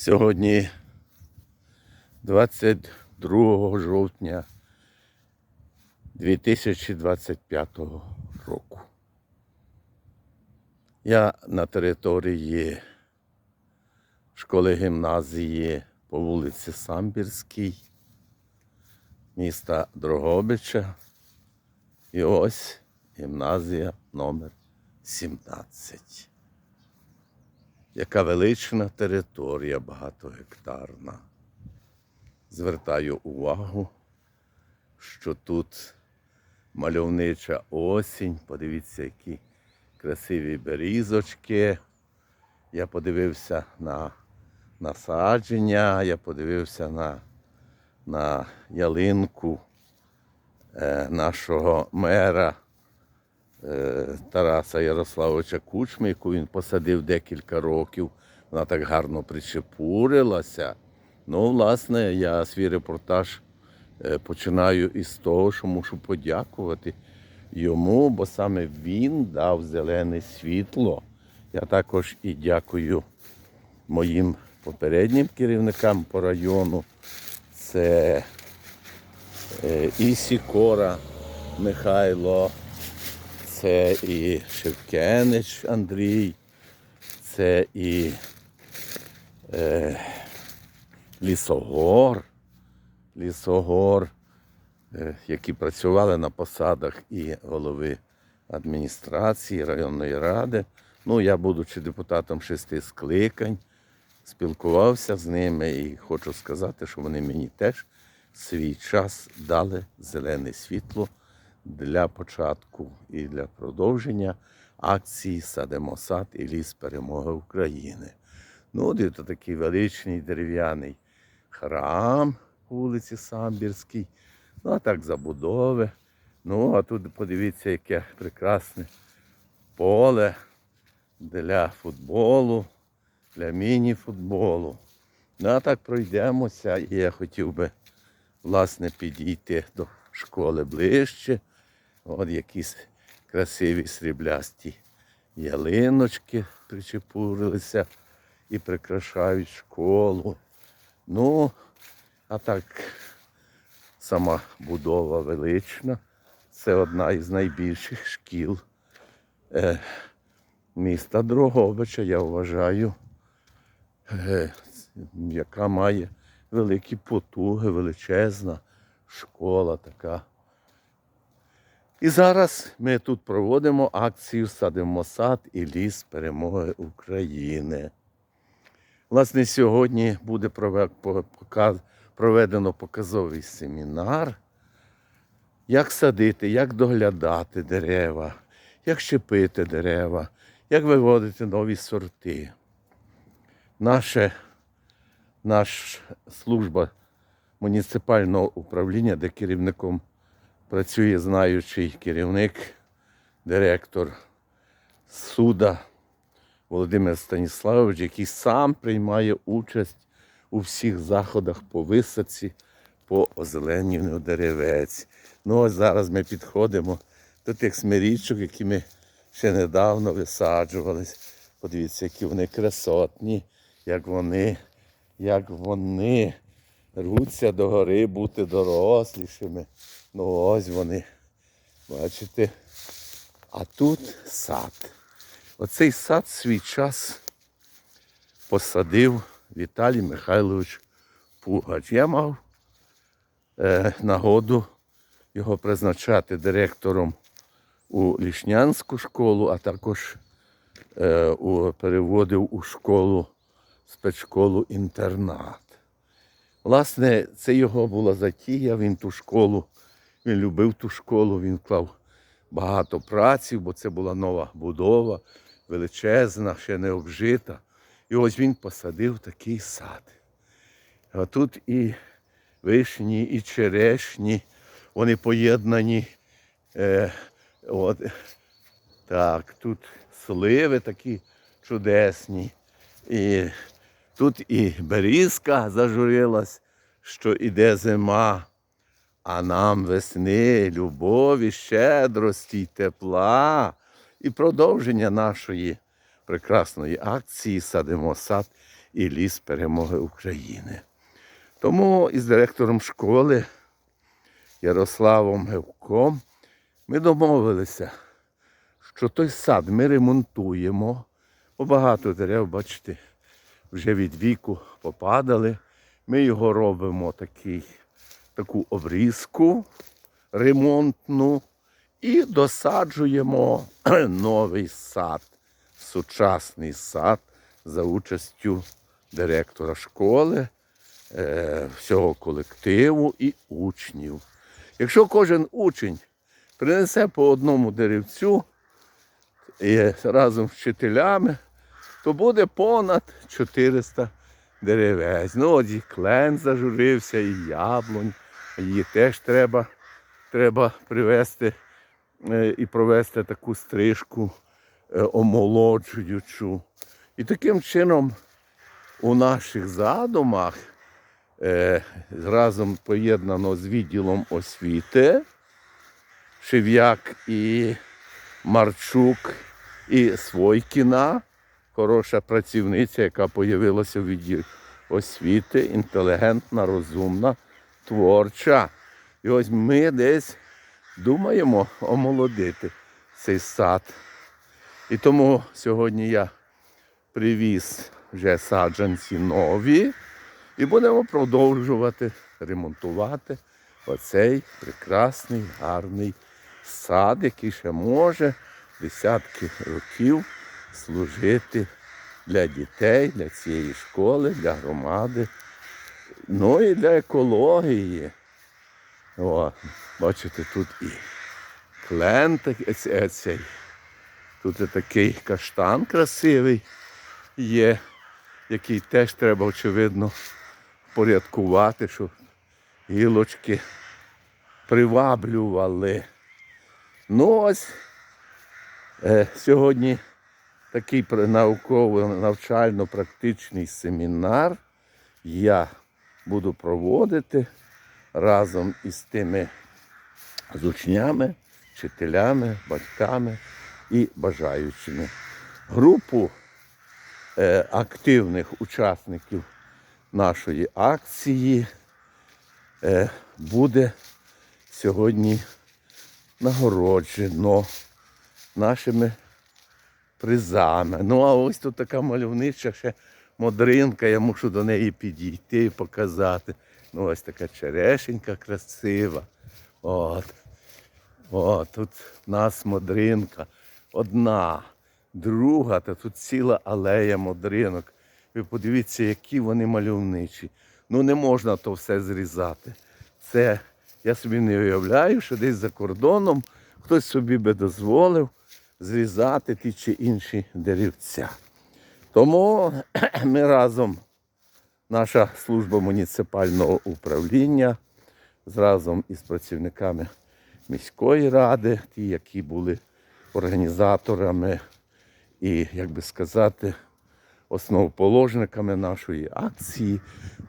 Сьогодні 22 жовтня 2025 року. Я на території школи гімназії по вулиці Самбірській, міста Дрогобича. І ось гімназія номер 17. Яка велична територія багатогектарна. Звертаю увагу, що тут мальовнича осінь. Подивіться, які красиві берізочки. Я подивився на насадження, я подивився на, на ялинку е, нашого мера Тараса Ярославовича Кучми, яку він посадив декілька років. Вона так гарно причепурилася. Ну, власне, я свій репортаж е, починаю із того, що мушу подякувати йому, бо саме він дав зелене світло. Я також і дякую моїм попереднім керівникам по району. Це е, і Сікора Михайло, це і Шевкенич Андрій, це і е, Лісогор, Лісогор, е, які працювали на посадах і голови адміністрації районної ради. Ну, я, будучи депутатом шести скликань, спілкувався з ними і хочу сказати, що вони мені теж свій час дали зелене світло для початку і для продовження акції Садимо сад і ліс перемоги України. Ну, от то такий величний дерев'яний храм вулиці Самбірській. Ну, а так забудови. Ну, а тут подивіться, яке прекрасне поле для футболу, для міні-футболу. Ну, а так пройдемося, і я хотів би, власне, підійти до школи ближче. От якісь красиві сріблясті ялиночки причепурилися і прикрашають школу. Ну, а так, сама будова велична. Це одна із найбільших шкіл е, міста Дрогобича, я вважаю, е, яка має великі потуги, величезна школа така. І зараз ми тут проводимо акцію Садимо сад і ліс перемоги України. Власне, сьогодні буде проведено показовий семінар, як садити, як доглядати дерева, як щепити дерева, як виводити нові сорти. Наша, наша служба муніципального управління, де керівником працює знаючий керівник, директор суда Володимир Станіславович, який сам приймає участь у всіх заходах по висадці, по озелененню деревець. Ну ось зараз ми підходимо до тих смирічок, які ми ще недавно висаджувались. Подивіться, які вони красотні, як вони, як вони рвуться до гори бути дорослішими. Ну ось вони. Бачите? А тут сад. Оцей сад свій час посадив Віталій Михайлович Пугач. Я мав е, нагоду його призначати директором у Лішнянську школу, а також е, у, переводив у школу, спецшколу інтернат. Власне, це його була затія, він ту школу, він любив ту школу, він вклав багато праці, бо це була нова будова, величезна, ще не обжита. І ось він посадив такий сад. А тут і вишні, і черешні, вони поєднані. Е, от, так, тут сливи такі чудесні. І тут і берізка зажурилась, що іде зима, а нам весни, любові, щедрості, тепла і продовження нашої прекрасної акції Садимо сад і ліс перемоги України. Тому із директором школи Ярославом Гевком ми домовилися, що той сад ми ремонтуємо. Бо багато дерев, бачите, вже від віку попадали. Ми його робимо такий, таку обрізку ремонтну і досаджуємо новий сад, сучасний сад за участю директора школи, е, всього колективу і учнів. Якщо кожен учень принесе по одному деревцю і разом з вчителями, то буде понад 400 деревець. Ну, от і клен зажурився, і яблунь. Її теж треба, треба привезти е, і провести таку стрижку е, омолоджуючу. І таким чином у наших задумах е, разом поєднано з відділом освіти Шев'як і Марчук і Свойкіна, хороша працівниця, яка з'явилася в відділі освіти, інтелігентна, розумна, творча. І ось ми десь думаємо омолодити цей сад. І тому сьогодні я привіз вже саджанці нові і будемо продовжувати ремонтувати оцей прекрасний, гарний сад, який ще може десятки років служити для дітей, для цієї школи, для громади, ну і для екології. О, бачите, тут і клен е, цей. Тут і такий каштан красивий є, який теж треба, очевидно, порядкувати, щоб гілочки приваблювали. Ну ось е, сьогодні такий пр- науково-навчально-практичний семінар я буду проводити разом із тими з учнями, вчителями, батьками і бажаючими. Групу е, активних учасників нашої акції е, буде сьогодні нагороджено нашими призами. Ну, а ось тут така мальовнича ще модринка, я мушу до неї підійти і показати. Ну, ось така черешенька красива. От. О, тут в нас модринка. Одна, друга, та тут ціла алея модринок. Ви подивіться, які вони мальовничі. Ну не можна то все зрізати. Це я собі не уявляю, що десь за кордоном хтось собі би дозволив зрізати ті чи інші деревця. Тому ми разом, наша служба муніципального управління, разом із працівниками міської ради, ті, які були організаторами і, як би сказати, основоположниками нашої акції,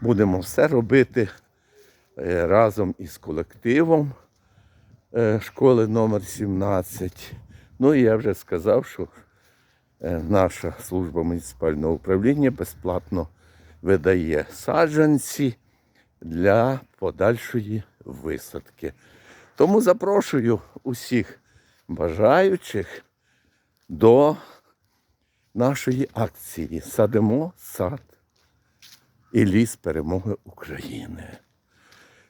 будемо все робити е, разом із колективом е, школи номер 17. Ну і я вже сказав, що е, наша служба муніципального управління безплатно видає саджанці для подальшої висадки. Тому запрошую усіх бажаючих до нашої акції Садимо сад і ліс перемоги України.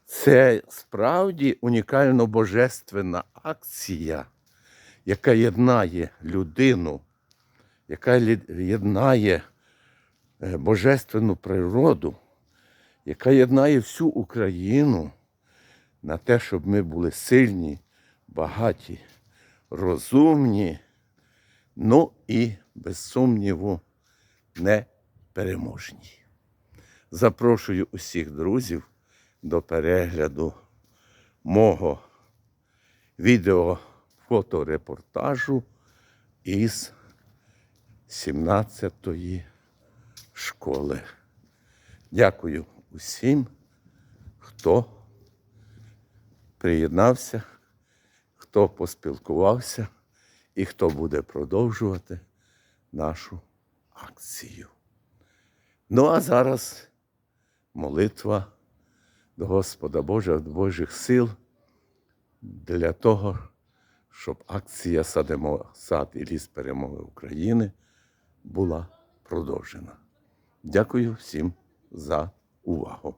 Це справді унікально божественна акція, яка єднає людину, яка єднає е, божественну природу, яка єднає всю Україну на те, щоб ми були сильні, багаті, розумні, ну і, без сумніву, непереможні. Запрошую усіх друзів до перегляду мого відео фоторепортажу із 17-ї школи. Дякую усім, хто приєднався, хто поспілкувався і хто буде продовжувати нашу акцію. Ну а зараз молитва до Господа Божа, до Божих сил для того, щоб акція Садимо сад і ліс перемоги України була продовжена. Дякую всім за увагу.